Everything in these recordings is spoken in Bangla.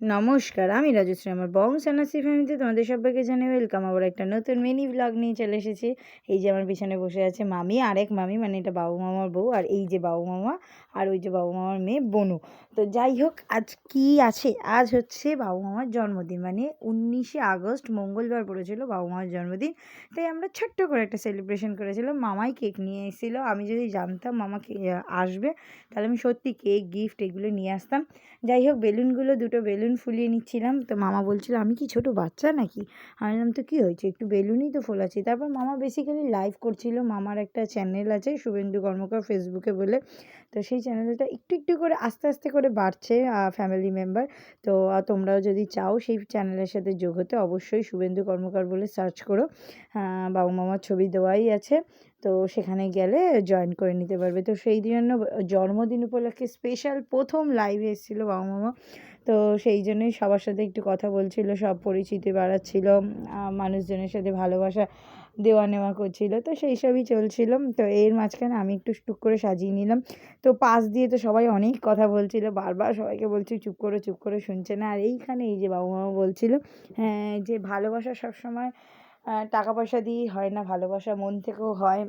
নমস্কার, আমি রাজশ্রী, আমার বং সানাসি ফ্যামিলিতে তোমাদের সবাইকে জানাই ওয়েলকাম। আবার একটা নতুন মিনি ব্লগ নিয়ে চলে এসেছি। এই যে আমার পিছনে বসে আছে মামি আর এক মামি মানে এটা বাবু মামার বউ, আর এই যে বাবু মামা, আর ওই যে বাবু মামার মেয়ে বনু। তো যাই হোক, আজ কি আছে? আজ হচ্ছে বাবু মামার জন্মদিন মানে উনিশে আগস্ট, মঙ্গলবার পড়েছিল বাবু মামার জন্মদিন। তাই আমরা ছোট্ট করে একটা সেলিব্রেশন করেছিলাম। মামাই কেক নিয়ে এসেছিল। আমি যদি জানতাম মামা আসবে, তাহলে আমি সত্যি কেক গিফট এগুলো নিয়ে আসতাম। যাই হোক বেলুনগুলো দুটো বেলুন ফুলিয়ে নিচ্ছিলাম। তো মামা বলছিল, আমি কি ছোট বাচ্চা নাকি? আমি বললাম, তো কী হয়েছে? একটু বেলুনই তো ফোলাচ্ছি। তারপর মামা বেসিক্যালি লাইভ করছিল। মামার একটা চ্যানেল আছে শুভেন্দু কর্মকার ফেসবুকে বলে। তো সেই চ্যানেলটা একটু একটু করে, আস্তে আস্তে করে বাড়ছে ফ্যামিলি মেম্বার তো তোমরাও যদি চাও সেই চ্যানেলের সাথে যোগ হতে, অবশ্যই শুভেন্দু কর্মকার বলে সার্চ করো। বাবু মামার ছবি দেওয়াই আছে। তো সেখানে গেলে জয়েন করে নিতে পারবে। তো সেই জন্য, জন্মদিন উপলক্ষে স্পেশাল প্রথম লাইভে এসেছিল বাবা মামা। তো সেই জন্যই সবার সাথে একটু কথা বলছিল, সব পরিচিতি বাড়াচ্ছিল মানুষজনের সাথে ভালোবাসা দেওয়া নেওয়া করছিল, তো সেই সবই চলছিল। তো এর মাঝখানে আমি একটু টুক করে সাজিয়ে নিলাম। তো পাশ দিয়ে তো সবাই অনেক কথা বলছিল, বারবার সবাইকে বলছি, চুপ করে চুপ করে, শুনছে না। আর এইখানে এই যে বাবু মা বলছিল হ্যাঁ যে ভালোবাসা সবসময় টাকা পয়সা দিয়েই হয় না, ভালোবাসা মন থেকেও হয়।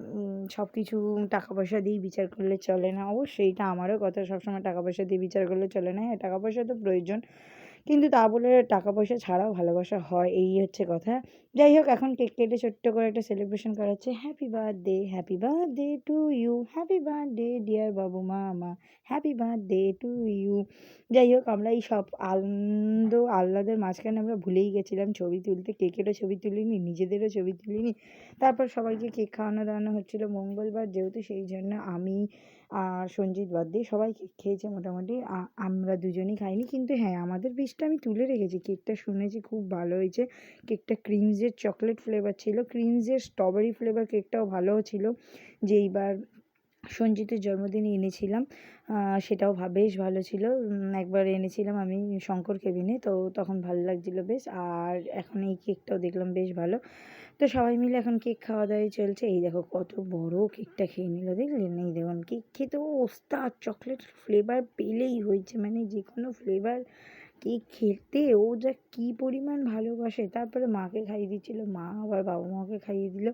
সব কিছু টাকা পয়সা দিয়েই বিচার করলে চলে না। অবশ্যই এটা আমারও কথা। সবসময় টাকা পয়সা দিয়ে বিচার করলে চলে না। হ্যাঁ টাকা পয়সা তো প্রয়োজন। কিন্তু তা বলে টাকা পয়সা ছাড়াও ভালোবাসা হয়, এই হচ্ছে কথা। যাই হোক, এখন কেক কেটে ছোট্ট করে একটা সেলিব্রেশন করা হচ্ছে happy birthday happy birthday to you happy birthday dear বাবু মা মা হ্যাপি বার্থডে টু ইউ যাই হোক, আমরা এই সব আনন্দ আহ্লাদের মাঝখানে আমরা ভুলেই গেছিলাম। ছবি তুলতে, কেকেরও ছবি তুলিনি, নিজেদেরও ছবি তুলিনি। তারপর সবাইকে কেক খাওয়ানো দাওয়ানো হচ্ছিল মঙ্গলবার, যেহেতু সেই জন্য আমি আর সঞ্জিত বাদ দিয়ে সবাই কেক খেয়েছে মোটামুটি। আমরা দুজনই খাইনি, কিন্তু হ্যাঁ আমাদের পিসটা আমি তুলে রেখেছি। কেকটা শুনেছি খুব ভালো হয়েছে। কেকটা ক্রিমসের চকলেট ফ্লেভার ছিল। ক্রিমসের স্ট্রবেরি ফ্লেভার কেকটাও ভালো ছিল। যে এইবার সঞ্জিতের জন্মদিনে এনেছিলাম সেটাও বেশ ভালো ছিল। একবার এনেছিলাম আমি শঙ্কর কেবিনে, তো তখন ভালো লাগছিল বেশ। আর এখন এই কেকটাও দেখলাম বেশ ভালো। তো সবাই মিলে এখন কেক খাওয়া দাওয়াই চলছে। এই দেখো কত বড় কেকটা খেয়ে নিল, দেখলেন? এই দেখুন, কেক খেতেও ওস্তাদ চকলেট ফ্লেভার পেলেই হয়েছে। মানে যে কোনো ফ্লেভার কেক খেতে ও যা কী পরিমাণ ভালোবাসে। তারপরে মাকে খাইয়ে দিচ্ছিল, মা আবার বাবা মাকে খাইয়ে দিল।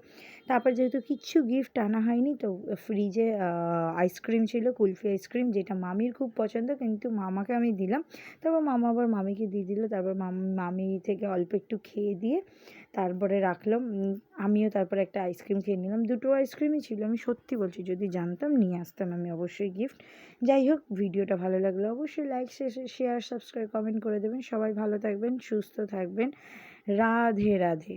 তারপর যেহেতু কিচ্ছু গিফট আনা হয়নি, তো ফ্রিজে আইসক্রিম ছিল, কুলফি আইসক্রিম যেটা মামির খুব পছন্দ, কিন্তু মামাকে আমি দিলাম। তারপর মামা আবার মামিকে দিয়ে দিল, তারপর মামি থেকে অল্প একটু খেয়ে দিয়ে তারপরে রাখলাম আমিও তারপরে একটা আইসক্রিম খেয়ে নিলাম। দুটো আইসক্রিমই ছিল, আমি সত্যি বলছি, যদি জানতাম, নিয়ে আসতাম আমি অবশ্যই গিফট যাই হোক, ভিডিওটা ভালো লাগলে, অবশ্যই লাইক শেয়ার সাবস্ক্রাইব কমেন্ট করে দেবেন। সবাই ভালো থাকবেন সুস্থ থাকবেন। রাধে রাধে।